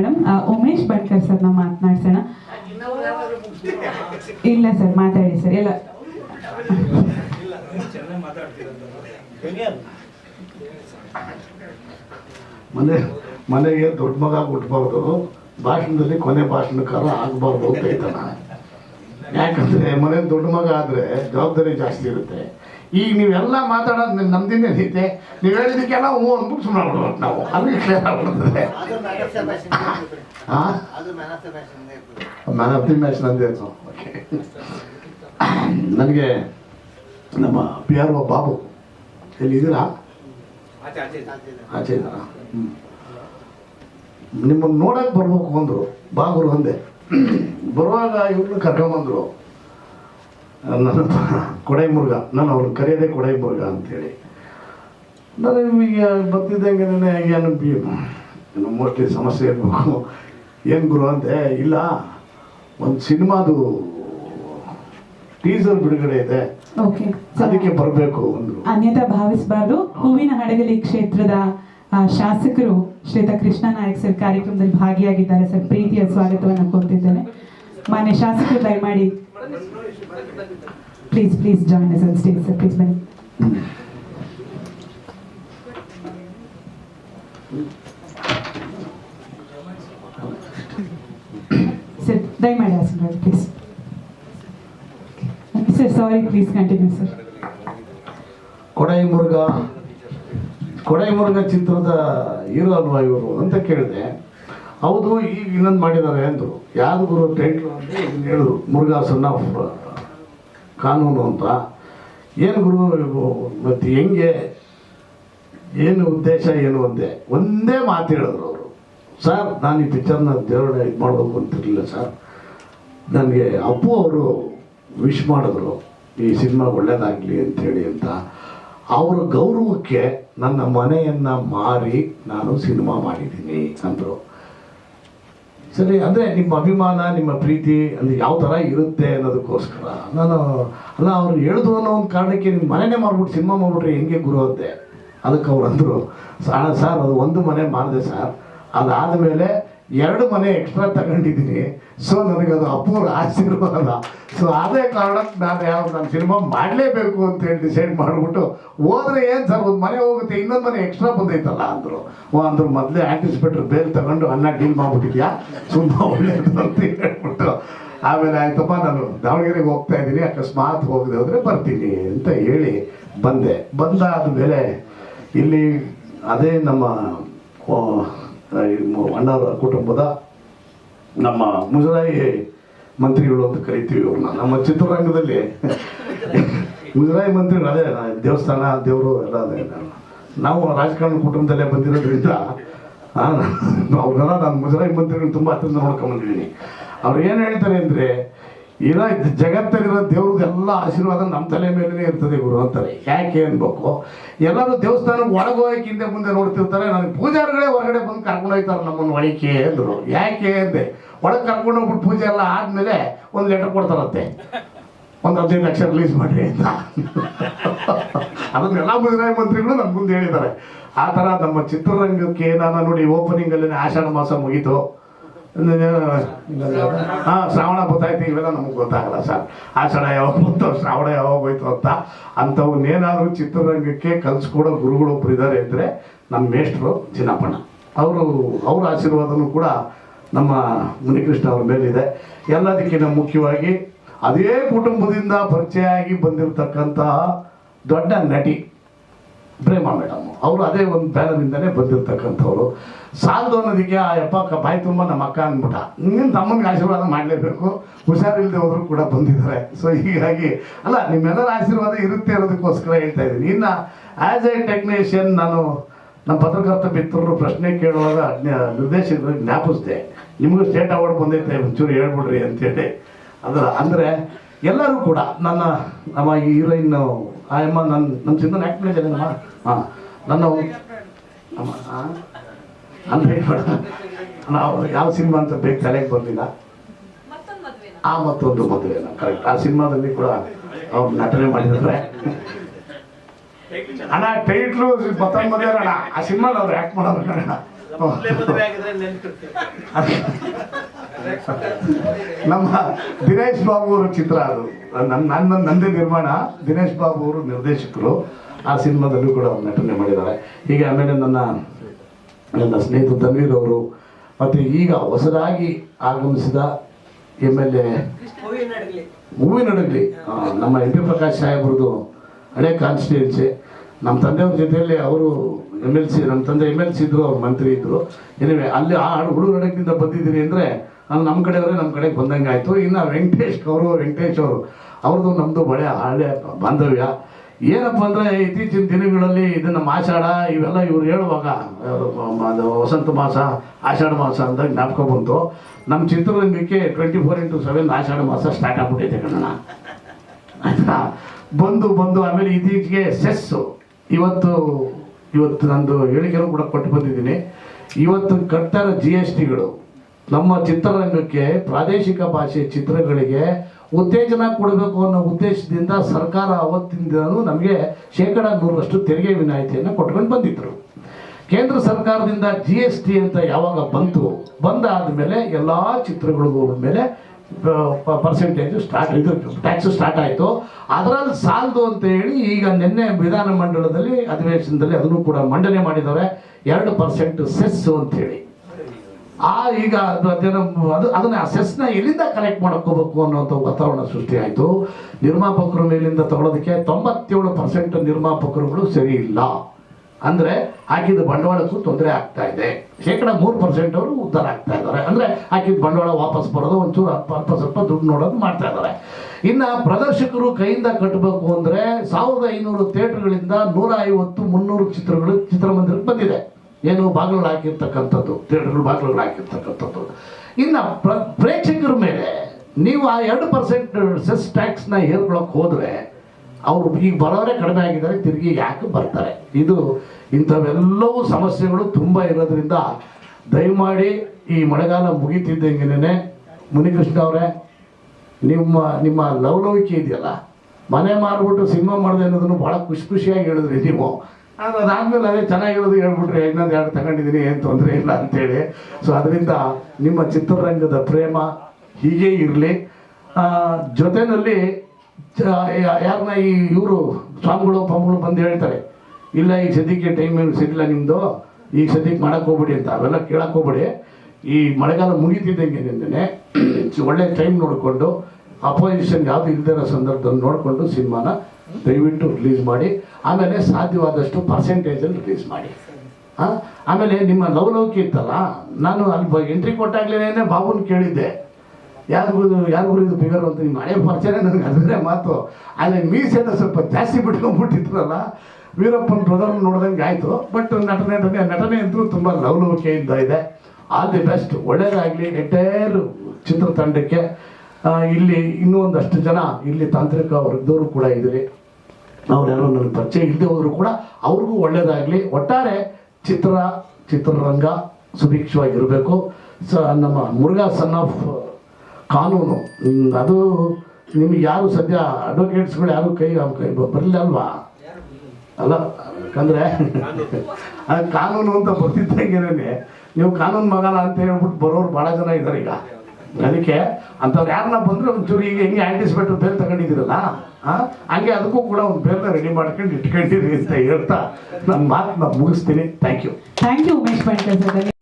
Madam. Umesh Bankar sir ನಾವು ಮಾತನಾಡ್ಸೋಣ. ಇಲ್ಲ sir, ಮಾತಾಡಿ ಸರ್. ಎಲ್ಲ. ಮನೆ, ಮನೆಗೆ ದೊಡ್ಡ ಮಗ ಹುಟ್ಟಬಾರ್ದು ಭಾಷಣದಲ್ಲಿ ಕೊನೆ ಭಾಷಣಕಾರ ಆಗಬಾರ್ದು ಅಂತ ಹೇಳ್ತಾನೆ. ಯಾಕಂದ್ರೆ ಮನೆ ದೊಡ್ಡ ಮಗ ಆದ್ರೆ ಜವಾಬ್ದಾರಿ ಜಾಸ್ತಿ ಇರುತ್ತೆ. ಈಗ ನೀವೆಲ್ಲ ಮಾತಾಡೋದು ನಮ್ದಿಂದ ಐತೆ ನೀವು ಹೇಳಿದಕ್ಕೆಲ್ಲ ಹ್ಞೂ ಅಂದ್ಬಿಟ್ಟು ಸುಮ್ಮನೆ ಮಾಡ್ಬೋದು ನಾವು. ಅಲ್ಲಿ ಕ್ಲಿಯರ್ ಆಗ್ಬಿಡ್ತದೆ ಮ್ಯಾನ್ ಆಫ್ ದ ಮ್ಯಾಚ್ ನಂದೇ ಓಕೆ ನನಗೆ ನಮ್ಮ ಪಿ ಆರ್ ಒ ಬಾಬು ಎಲ್ಲಿದ್ದೀರಾ? ಆಚೆ ಇದ್ದಾರಾ. ಹ್ಞೂ ನಿಮ್ಮನ್ನು ನೋಡಕ್ಕೆ ಬರ್ಬೇಕು ಅಂದರು ಬಾಬುರು ಅಂದೆ. ಬರುವಾಗ ಇವ್ರನ್ನ ಕರ್ಕೊಂಬಂದರು. ನನ್ನ ಕೊಡೈಮುರ್ಗ ನಾನು ಅವ್ರನ್ನ ಕರೆಯೋದೇ ಕೊಡೈಮುರ್ಗ ಅಂತೇಳಿ. ನಾನು ಈಗ ಬರ್ತಿದ್ದಂಗೆ ಏನು ಬಿ ಏನು ಮೋಸ್ಟ್ಲಿ ಸಮಸ್ಯೆ ಇರಬೇಕು. ಏನು ಗುರು ಅಂತೆ ಇಲ್ಲ ಒಂದು ಸಿನಿಮಾದು ಟೀಸರ್ ಬಿಡುಗಡೆ ಇದೆ. ಓಕೆ ಅದಕ್ಕೆ ಬರಬೇಕು ಒಂದು ಅನ್ಯತಾ ಭಾವಿಸಬಾರ್ದು. ಹೂವಿನ ಹಡಗಲಿ ಕ್ಷೇತ್ರದ ಆ, ಶಾಸಕರು ಶ್ವೇತಾ ಕೃಷ್ಣ ನಾಯಕ್ ಸರ್ ಕಾರ್ಯಕ್ರಮದಲ್ಲಿ ಭಾಗಿಯಾಗಿದ್ದಾರೆ ಸರ್. ಪ್ರೀತಿಯ ಸ್ವಾಗತವನ್ನು ಕೋರ್ತಿದ್ದೇನೆ. ಮಾನ್ಯ ಶಾಸಕರು ದಯಮಾಡಿ please please join sir stage sir please ಬನ್ನಿ ಸರ್ ದಯಮಾಡಿ ಆಸೀರ್ವಾದ please sir sorry please continue sir Kodai ಕೊಡೈಮುರ್ಗ Kodai Muruga ಚಿತ್ರದ ಹೀರೋ ಅಲ್ವಾ ಇವರು ಅಂತ ಕೇಳಿದೆ. ಹೌದು, ಈಗ ಇನ್ನೊಂದು ಮಾಡಿದ್ದಾರೆ ಅಂದರು. ಯಾರು ಗುರು ಟೈಟ್ಲು ಅಂತ ಹೇಳಿದ್ರು. ಮುರುಘಾಸನ ಕಾನೂನು ಅಂತ. ಏನು ಗುರು, ಮತ್ತೆ ಹೆಂಗೆ, ಏನು ಉದ್ದೇಶ, ಏನು ಒಂದೇ? ಒಂದೇ ಮಾತು ಹೇಳಿದ್ರು ಅವರು. ಸರ್, ನಾನು ಈ ಪಿಕ್ಚರ್ನ ದೇವರ ಇದು ಮಾಡಬೇಕು ಅಂತಿರಲಿಲ್ಲ, ಸರ್. ನನಗೆ ಅಪ್ಪು ಅವರು ವಿಶ್ ಮಾಡಿದ್ರು, ಈ ಸಿನಿಮಾ ಒಳ್ಳೇದಾಗಲಿ ಅಂಥೇಳಿ ಅಂತ. ಅವರ ಗೌರವಕ್ಕೆ ನನ್ನ ಮನೆಯನ್ನು ಮಾರಿ ನಾನು ಸಿನಿಮಾ ಮಾಡಿದ್ದೀನಿ, ಅಂದರು. ಸರಿ, ಅಂದರೆ ನಿಮ್ಮ ಅಭಿಮಾನ, ನಿಮ್ಮ ಪ್ರೀತಿ ಅಲ್ಲಿ ಯಾವ ಥರ ಇರುತ್ತೆ ಅನ್ನೋದಕ್ಕೋಸ್ಕರ ನಾನು, ಅಲ್ಲ, ಅವ್ರು ಹೇಳಿದ್ರು ಅನ್ನೋ ಒಂದು ಕಾರಣಕ್ಕೆ ನಿಮ್ಮ ಮನೆನೇ ಮಾಡ್ಬಿಟ್ಟು ಸಿನಿಮಾ ಮಾಡಿಬಿಟ್ರೆ ಹೆಂಗೆ ಗುರು ಅಂತೆ? ಅದಕ್ಕೆ ಅವ್ರು ಅಂದರು, ಸರ್ ಸರ್, ಅದು ಒಂದು ಮನೆ ಮಾಡಿದೆ ಸರ್. ಅದಾದಮೇಲೆ ಎರಡು ಮನೆ ಎಕ್ಸ್ಟ್ರಾ ತಗೊಂಡಿದ್ದೀನಿ. ಸೊ ನನಗದು ಅಪೂರ್ವ ಆಶೀರ್ವಾದ. ಸೊ ಅದೇ ಕಾರಣಕ್ಕೆ ನಾನು ಯಾವ ನಾನು ಸಿನಿಮಾ ಮಾಡಲೇಬೇಕು ಅಂತ ಹೇಳಿ ಡಿಸೈಡ್ ಮಾಡಿಬಿಟ್ಟು ಹೋದ್ರೆ ಏನು ಸರ್, ಒಂದು ಮನೆ ಹೋಗುತ್ತೆ, ಇನ್ನೊಂದು ಮನೆ ಎಕ್ಸ್ಟ್ರಾ ಬಂದೈತಲ್ಲ ಅಂದರು. ಓ, ಅಂದ್ರು ಮೊದಲೇ ಆಂಟಿಸಿಪೇಟ್ರ್ ಬೇಲ್ ತಗೊಂಡು ಅನ್ನ ಡೀಲ್ ಮಾಡಿಬಿಟ್ಟಿದ್ಯಾ? ತುಂಬ ಒಳ್ಳೆಯದು ಅಂತ ಹೇಳ್ಬಿಟ್ಟು ಆಮೇಲೆ ಆಯ್ತಪ್ಪ, ನಾನು ದಾವಣಗೆರೆಗೆ ಹೋಗ್ತಾ ಇದ್ದೀನಿ, ಅಕಸ್ಮಾತ್ ಹೋಗದೆ ಹೋದರೆ ಬರ್ತೀನಿ ಅಂತ ಹೇಳಿ ಬಂದೆ. ಬಂದಾದ ಮೇಲೆ ಇಲ್ಲಿ ಅದೇ ನಮ್ಮ ಈ ಕುಟುಂಬದ ನಮ್ಮ ಮುಜರಾಯಿ ಮಂತ್ರಿಗಳು ಅಂತ ಕರಿತೀವಿ ಅವ್ರನ್ನ ನಮ್ಮ ಚಿತ್ರರಂಗದಲ್ಲಿ ಮುಜರಾಯಿ ಮಂತ್ರಿಗಳು ಅದೇ ದೇವಸ್ಥಾನ, ದೇವರು ಎಲ್ಲ ಅದೇ. ನಾವು ರಾಜಕಾರಣ ಕುಟುಂಬದಲ್ಲೇ ಬಂದಿರೋದ್ರಿಂದ ಅವ್ರನ್ನ ನಾನು ಮುಜರಾಯಿ ಮಂತ್ರಿಗಳು ತುಂಬ ಹತ್ತಿರ ನೋಡ್ಕೊಂಬಂದಿದ್ದೀನಿ ಅವ್ರು ಏನು ಹೇಳ್ತಾರೆ ಅಂದರೆ ಇರೋ ಜಗತ್ತಲ್ಲಿರೋ ದೇವ್ರಿಗೆಲ್ಲ ಆಶೀರ್ವಾದ ನಮ್ಮ ತಲೆ ಮೇಲೇ ಇರ್ತದೆ ಗುರು ಅಂತಾರೆ. ಯಾಕೆ ಅನ್ಬೇಕು? ಎಲ್ಲರೂ ದೇವಸ್ಥಾನಕ್ಕೆ ಒಳಗೋಗಕ್ಕೆ ಹಿಂದೆ ಮುಂದೆ ನೋಡ್ತಿರ್ತಾರೆ, ನನಗೆ ಪೂಜಾರಿಗಳೇ ಹೊರಗಡೆ ಬಂದು ಕರ್ಕೊಂಡು ಹೋಗ್ತಾರೆ ನಮ್ಮನ್ನು ಒಳಕ್ಕೆ ಅಂದರು. ಯಾಕೆ ಅಂದೆ? ಒಳಗೆ ಕರ್ಕೊಂಡು ಹೋಗ್ಬಿಟ್ಟು ಪೂಜೆ ಎಲ್ಲ ಆದಮೇಲೆ ಒಂದು ಲೆಟರ್ ಕೊಡ್ತಾರಂತೆ. ಒಂದು ಹದಿನೈದು ಲಕ್ಷ ರಿಲೀಸ್ ಮಾಡಿರಿ ಅಂತ. ಅದನ್ನೆಲ್ಲ ಮುಜರಾಯಿ ಮಂತ್ರಿಗಳು ನನ್ನ ಮುಂದೆ ಹೇಳಿದ್ದಾರೆ. ಆ ಥರ ನಮ್ಮ ಚಿತ್ರರಂಗಕ್ಕೆ ನಾನು ನೋಡಿ ಓಪನಿಂಗಲ್ಲಿ ಆಷಾಢ ಮಾಸ ಮುಗೀತು. ಹಾ, ಶ್ರಾವಣ ಗೊತ್ತಾಯ್ತು ಇವೆಲ್ಲ ನಮಗೆ ಗೊತ್ತಾಗಲ್ಲ ಸರ್. ಆಷಾಢ ಯಾವಾಗ ಬಂತು, ಶ್ರಾವಣ ಯಾವಾಗ ಹೋಯ್ತು ಅಂತ. ಅಂಥವನ್ನೇನಾದರೂ ಚಿತ್ರರಂಗಕ್ಕೆ ಕಲಿಸ್ಕೊಡೋ ಗುರುಗಳೊಬ್ರು ಇದ್ದಾರೆ ಅಂದರೆ ನಮ್ಮ ಮೇಷ್ಟ್ರು ಚಿನ್ನಪ್ಪಣ್ಣ. ಅವರು, ಅವ್ರ ಆಶೀರ್ವಾದನೂ ಕೂಡ ನಮ್ಮ ಮುನಿಕೃಷ್ಣ ಅವ್ರ ಮೇಲಿದೆ. ಎಲ್ಲದಕ್ಕಿಂತ ಮುಖ್ಯವಾಗಿ ಅದೇ ಕುಟುಂಬದಿಂದ ಪರಿಚಯ ಆಗಿ ಬಂದಿರತಕ್ಕಂತಹ ದೊಡ್ಡ ನಟಿ ಪ್ರೇಮ ಮೇಡಮ್ ಅವರು ಅದೇ ಒಂದು ಬ್ಯಾನರಿಂದನೇ ಬಂದಿರತಕ್ಕಂಥವ್ರು. ಸಾಲದು ಅನ್ನೋದಕ್ಕೆ, ಆ ಯಪ್ಪ ಬಾಯಿ ತುಂಬ ನಮ್ಮ ಅಕ್ಕ ಅಂದ್ಬಿಟ್ಟ. ನಿಮ್ಮ ತಮ್ಮನಿಗೆ ಆಶೀರ್ವಾದ ಮಾಡಲೇಬೇಕು. ಹುಷಾರಿಲ್ಲದೆ ಹೋದ್ರು ಕೂಡ ಬಂದಿದ್ದಾರೆ. ಸೊ ಹೀಗಾಗಿ, ಅಲ್ಲ, ನಿಮ್ಮೆಲ್ಲರ ಆಶೀರ್ವಾದ ಇರುತ್ತೆ ಅನ್ನೋದಕ್ಕೋಸ್ಕರ ಹೇಳ್ತಾ ಇದ್ದೀನಿ. ಇನ್ನು ಆ್ಯಸ್ ಎ ಟೆಕ್ನಿಷಿಯನ್ ನಾನು ನಮ್ಮ ಪತ್ರಕರ್ತ ಮಿತ್ರರು ಪ್ರಶ್ನೆ ಕೇಳುವಾಗ ನಿರ್ದೇಶಕರು ಜ್ಞಾಪಿಸಿದೆ. ನಿಮಗೂ ಸ್ಟೇಟ್ ಅವಾರ್ಡ್ ಬಂದೈತೆ, ಒಂಚೂರು ಹೇಳ್ಬಿಡ್ರಿ ಅಂತೇಳಿ. ಅದರ, ಅಂದರೆ ಎಲ್ಲರೂ ಕೂಡ ನನ್ನ, ನಮ್ಮ ಈ ಹೀರೋಯಿನ್ ಆಯಮ್ಮ ನನ್ನ ನಮ್ಮ ಚಿನ್ನ ಆ್ಯಕ್ಟ್ ಮಾಡಿದ್ದೇನೆ ಹಾಂ ನನ್ನ? ಅಂದ್ರೆ ನಾವು ಯಾವ ಸಿನಿಮಾ ಅಂತ ಬೇಕು ತಲೆಗೆ ಬಂದಿಲ್ಲ. ಆ ಮತ್ತೊಂದು ಮದುವೆ ಕರೆಕ್ಟ್ ಆ ಸಿನಿಮಾದಲ್ಲಿ ಕೂಡ ಅವ್ರು ನಟನೆ ಮಾಡಿದ್ರೆ ಅಣ್ಣ, ಟೈಟ್ಲು ಮತ್ತೊಂದು ಮದುವೆ ಅಣ್ಣ. ಆ ಸಿನಿಮಾದ ಅವ್ರು ಆ್ಯಕ್ಟ್ ಮಾಡೋರು ನಮ್ಮ ದಿನೇಶ್ ಬಾಬು ಅವರ ಚಿತ್ರ ಅದು. ನನ್ನ ನನ್ನ ನಂದೇ ನಿರ್ಮಾಣ. ದಿನೇಶ್ ಬಾಬು ಅವರು ನಿರ್ದೇಶಕರು. ಆ ಸಿನಿಮಾದಲ್ಲೂ ಕೂಡ ಅವ್ರು ನಟನೆ ಮಾಡಿದ್ದಾರೆ. ಹೀಗೆ ಆಮೇಲೆ ನನ್ನ ನನ್ನ ಸ್ನೇಹಿತ ತನ್ವೀರ್ ಅವರು ಮತ್ತು ಈಗ ಹೊಸದಾಗಿ ಆಗಮಿಸಿದ ಎಂ ಎಲ್ ಎ ಹೂವಿನ ನಡಗಲಿ ನಮ್ಮ ಎಂ ಪಿ ಪ್ರಕಾಶ್ ಸಾಹೇಬ್ರದ್ದು ಹಳೆ ಕಾನ್ಸ್ಟಿಟ್ಯೂನ್ಸಿ ನಮ್ಮ ತಂದೆಯವ್ರ ಜೊತೆಯಲ್ಲಿ ಅವರು ಎಂ ಎಲ್ ಸಿ ನಮ್ಮ ತಂದೆ ಎಂ ಎಲ್ ಸಿ ಇದ್ರು, ಅವ್ರ ಮಂತ್ರಿ ಇದ್ರು. ಏನಿವೆ ಅಲ್ಲಿ ಆ ಹುಡುಗ ನಡಗದಿಂದ ಬಂದಿದ್ದೀರಿ ಅಂದರೆ, ಅಲ್ಲಿ ನಮ್ಮ ಕಡೆಯವರೇ ನಮ್ಮ ಕಡೆಗೆ ಬಂದಂಗೆ ಆಯಿತು. ಇನ್ನು ವೆಂಕಟೇಶ್ ಅವರು ವೆಂಕಟೇಶ್ ಅವರು, ಅವ್ರದ್ದು ನಮ್ಮದು ಬಳೆ ಹಳೆ ಬಾಂಧವ್ಯ. ಏನಪ್ಪ ಅಂದರೆ, ಇತ್ತೀಚಿನ ದಿನಗಳಲ್ಲಿ ಇದನ್ನು ಮಾಸಾಡ, ಇವೆಲ್ಲ ಇವ್ರು ಹೇಳುವಾಗ ವಸಂತ ಮಾಸ, ಆಷಾಢ ಮಾಸ ಅಂತ ಜ್ಞಾಪಕ ಬಂತು. ನಮ್ಮ ಚಿತ್ರರಂಗಕ್ಕೆ ಟ್ವೆಂಟಿ ಫೋರ್ ಇಂಟು ಸೆವೆನ್ ಆಷಾಢ ಮಾಸ ಸ್ಟಾರ್ಟ್ ಆಗ್ಬಿಟ್ಟೈತೆ ಕಣ್ಣ ಆಯ್ತಾ? ಬಂದು ಬಂದು, ಆಮೇಲೆ ಇತ್ತೀಚೆಗೆ ಸೆಸ್ಸು. ಇವತ್ತು ಇವತ್ತು ನಂದು ಹೇಳಿಕೆನೂ ಕೂಡ ಕೊಟ್ಟು ಬಂದಿದ್ದೀನಿ. ಇವತ್ತು ಕಟ್ತಾ ಇರೋ ಜಿ ಎಸ್ ಟಿಗಳು ನಮ್ಮ ಚಿತ್ರರಂಗಕ್ಕೆ ಪ್ರಾದೇಶಿಕ ಭಾಷೆ ಚಿತ್ರಗಳಿಗೆ ಉತ್ತೇಜನ ಕೊಡಬೇಕು ಅನ್ನೋ ಉದ್ದೇಶದಿಂದ ಸರ್ಕಾರ ಅವತ್ತಿಂದಲೂ ನಮಗೆ ಶೇಕಡ ನೂರರಷ್ಟು ತೆರಿಗೆ ವಿನಾಯಿತಿಯನ್ನು ಕೊಟ್ಕೊಂಡು ಬಂದಿದ್ದರು ಕೇಂದ್ರ ಸರ್ಕಾರದಿಂದ ಜಿ ಎಸ್ ಟಿ ಅಂತ ಯಾವಾಗ ಬಂತು ಬಂದಾದ ಮೇಲೆ ಎಲ್ಲ ಚಿತ್ರಗಳಿಗೂ ಮೇಲೆ ಪರ್ಸೆಂಟೇಜು ಸ್ಟಾರ್ಟ್ ಇದು ಟ್ಯಾಕ್ಸ್ ಸ್ಟಾರ್ಟ್ ಆಯಿತು. ಅದರಲ್ಲಿ ಸಾಲದು ಅಂತ ಹೇಳಿ ಈಗ ನಿನ್ನೆ ವಿಧಾನ ಮಂಡಲದಲ್ಲಿ, ಅಧಿವೇಶನದಲ್ಲಿ ಅದನ್ನು ಕೂಡ ಮಂಡನೆ ಮಾಡಿದ್ದಾರೆ ಎರಡು ಪರ್ಸೆಂಟ್ ಸೆಸ್ಸು ಅಂತೇಳಿ ಆ ಈಗ ಅದು ಅದನ್ನ ಆ ಸೆಸ್ನ ಎಲ್ಲಿಂದ ಕಲೆಕ್ಟ್ ಮಾಡ್ಕೋಬೇಕು ಅನ್ನೋಂಥ ವಾತಾವರಣ ಸೃಷ್ಟಿಯಾಯಿತು ನಿರ್ಮಾಪಕರ ಮೇಲಿಂದ ತಗೊಳ್ಳೋದಕ್ಕೆ ತೊಂಬತ್ತೇಳು ಪರ್ಸೆಂಟ್ ನಿರ್ಮಾಪಕರುಗಳು ಸರಿ ಇಲ್ಲ. ಅಂದರೆ ಹಾಕಿದ ಬಂಡವಾಳಕ್ಕೂ ತೊಂದರೆ ಆಗ್ತಾ ಇದೆ. ಶೇಕಡ ಮೂರು ಪರ್ಸೆಂಟ್ ಅವರು ಉದ್ಧಾರ ಆಗ್ತಾ ಇದ್ದಾರೆ. ಅಂದರೆ ಹಾಕಿದ ಬಂಡವಾಳ ವಾಪಸ್ ಬರೋದು ಒಂಚೂರು ಅಲ್ಪ ಅಲ್ಪ ಸ್ವಲ್ಪ ದುಡ್ಡು ನೋಡೋದು ಮಾಡ್ತಾ ಇದ್ದಾರೆ. ಇನ್ನು ಪ್ರದರ್ಶಕರು ಕೈಯಿಂದ ಕಟ್ಟಬೇಕು ಅಂದರೆ ಸಾವಿರದ ಐನೂರು ಥಿಯೇಟರ್ಗಳಿಂದ ನೂರ ಐವತ್ತು ಮುನ್ನೂರು ಚಿತ್ರಗಳು, ಚಿತ್ರಮಂದಿರಕ್ಕೆ ಬಂದಿದೆ. ಏನು ಬಾಗಿಲುಗಳು ಹಾಕಿರ್ತಕ್ಕಂಥದ್ದು, ಥಿಯೇಟರ್ಗಳು ಬಾಗಿಲುಗಳು ಹಾಕಿರ್ತಕ್ಕಂಥದ್ದು. ಇನ್ನು ಪ್ರ, ಪ್ರೇಕ್ಷಕರ ಮೇಲೆ ನೀವು ಆ ಎರಡು ಪರ್ಸೆಂಟ್ ಸೆಸ್ ಟ್ಯಾಕ್ಸ್ನ ಹೇರ್ಕೊಳ್ಳೋಕೆ ಹೋದರೆ ಅವರು ಈಗ ಬರೋರೇ ಕಡಿಮೆ ಆಗಿದ್ದಾರೆ, ತಿರುಗಿ ಯಾಕೆ ಬರ್ತಾರೆ? ಇದು ಇಂಥವೆಲ್ಲವೂ ಸಮಸ್ಯೆಗಳು ತುಂಬ ಇರೋದ್ರಿಂದ ದಯಮಾಡಿ ಈ ಮಳೆಗಾಲ ಮುಗಿತಿದ್ದಂಗೆನೇ ಮುನಿಕೃಷ್ಣ ಅವರೇ, ನಿಮ್ಮ ನಿಮ್ಮ ಲವಲವಿಕೆ ಇದೆಯಲ್ಲ? ಮನೆ ಮಾರ್ಬಿಟ್ಟು ಸಿನಿಮಾ ಮಾಡಿದೆ ಅನ್ನೋದನ್ನು ಭಾಳ ಖುಷಿ ಖುಷಿಯಾಗಿ ಹೇಳಿದ್ರಿ ನೀವು. ಅದಾದ್ಮೇಲೆ ಅದೇ ಚೆನ್ನಾಗಿರೋದು ಹೇಳ್ಬಿಟ್ರೆ ಇನ್ನೊಂದು ಎರಡು ತಗೊಂಡಿದ್ದೀನಿ ಏನು ತೊಂದರೆ ಇಲ್ಲ ಅಂತೇಳಿ. ಸೊ ಅದರಿಂದ ನಿಮ್ಮ ಚಿತ್ರರಂಗದ ಪ್ರೇಮ ಹೀಗೆ ಇರಲಿ. ಜೊತೆಯಲ್ಲಿ ಯಾರನ್ನ ಈ ಇವರು ಸ್ವಾಮಿಗಳು, ಪಂಪಗಳು ಬಂದು ಹೇಳ್ತಾರೆ, ಇಲ್ಲ ಈ ಸದ್ಯಕ್ಕೆ ಟೈಮ್ ಸಿಗಲಿಲ್ಲ ಸಿಗಲ್ಲ ನಿಮ್ಮದು ಈಗ ಸದ್ಯಕ್ಕೆ ಮಾಡಕ್ಕೆ ಹೋಗ್ಬಿಡಿ ಅಂತ. ಅವೆಲ್ಲ ಕೇಳಕ್ಕೆ ಹೋಗ್ಬಿಡಿ. ಈ ಮಳೆಗಾಲ ಮುಗಿತಿದ್ದಂಗೆ ಒಳ್ಳೆ ಟೈಮ್ ನೋಡಿಕೊಂಡು ಅಪೋಸಿಷನ್ ಯಾವುದು ಇಲ್ದಿರೋ ಸಂದರ್ಭದಲ್ಲಿ ನೋಡಿಕೊಂಡು ಸಿನಿಮಾನ ದಯವಿಟ್ಟು ರಿಲೀಸ್ ಮಾಡಿ, ಆಮೇಲೆ ಸಾಧ್ಯವಾದಷ್ಟು ಪರ್ಸೆಂಟೇಜಲ್ಲಿ ರಿಲೀಸ್ ಮಾಡಿ. ಹಾಂ? ಆಮೇಲೆ ನಿಮ್ಮ ಲವ್ ಲವಲೌಕಿ ಇತ್ತಲ್ಲ, ನಾನು ಅಲ್ಲಿ ಎಂಟ್ರಿ ಕೊಟ್ಟಾಗ್ಲೇ ಬಾಬುನ ಕೇಳಿದ್ದೆ. ಯಾರಿಗೂ ಯಾರಿಗೂ ಇದು ಫಿಗರ್ ಅಂತ ನಿಮ್ಮ ಹಳೆ ಪರಿಚಯ ನನಗೆ ಅದರ ಮಾತು. ಅಲ್ಲಿ ಮೀಸೆಯನ್ನು ಸ್ವಲ್ಪ ಜಾಸ್ತಿ ಬಿಟ್ಕೊಂಡ್ಬಿಟ್ಟಿದ್ರಲ್ಲ, ವೀರಪ್ಪನ ಬ್ರದರ್ ನೋಡ್ದಂಗೆ ಆಯಿತು. ಬಟ್ ನಟನೆ ನಟನೆ ನಟನೆ ಅಂತೂ ತುಂಬ ಲವಲವಿಕೆಯಿಂದ ಇದೆ. ಆಲ್ ದಿ ಬೆಸ್ಟ್ ಒಳ್ಳೇದಾಗಲಿ ಎಂಟೈರ್ ಚಿತ್ರತಂಡಕ್ಕೆ. ಇಲ್ಲಿ ಇನ್ನೂ ಒಂದಷ್ಟು ಜನ, ಇಲ್ಲಿ ತಾಂತ್ರಿಕ ವರ್ಗದವರು ಕೂಡ ಇದ್ರಿ. ಅವ್ರ್ಯಾರೋ ನನ್ನ ಪರಿಚಯ ಇಲ್ಲದೆ ಹೋದರೂ ಕೂಡ ಅವ್ರಿಗೂ ಒಳ್ಳೆಯದಾಗಲಿ ಒಟ್ಟಾರೆ ಚಿತ್ರ, ಚಿತ್ರರಂಗ ಸುಭಿಕ್ಷವಾಗಿರಬೇಕು. ಸ, ನಮ್ಮ ಮುರುಘಾ ಸನ್ ಆಫ್ ಕಾನೂನು. ಅದು ನಿಮಗೆ ಯಾರು ಸದ್ಯ ಅಡ್ವೊಕೇಟ್ಸ್ಗಳು ಯಾರು ಕೈ ಕೈ ಬರಲಿಲ್ಲ ಅಲ್ವಾ? ಅಲ್ಲ ಯಾಕಂದ್ರೆ ಕಾನೂನು ಅಂತ ಬರ್ತಿದ್ದಂಗೆನೆ ನೀವು ಕಾನೂನು ಮಗನ ಅಂತ ಹೇಳ್ಬಿಟ್ಟು ಬರೋರು ಭಾಳ ಜನ ಇದ್ದಾರೆ ಈಗ. ಅದಕ್ಕೆ ಅಂಥವ್ರು ಯಾರನ್ನ ಬಂದ್ರೆ ಒಂಚೂರು ಈಗ ಹೆಂಗೆ ಆಂಟಿಸಿಪೇಟರ್ ಬೇಲ್ ತಗೊಂಡಿದ್ದೀರಲ್ಲ ಆ, ಹಂಗೆ ಅದಕ್ಕೂ ಕೂಡ ಒಂದು ಬೇರೆ ರೆಡಿ ಮಾಡ್ಕೊಂಡು ಇಟ್ಕೊಂಡಿರಿ ಅಂತ ಹೇಳ್ತಾ ನನ್ನ ಮಾತನ್ನ ಮುಗಿಸ್ತೀನಿ. Thank you thank you Umesh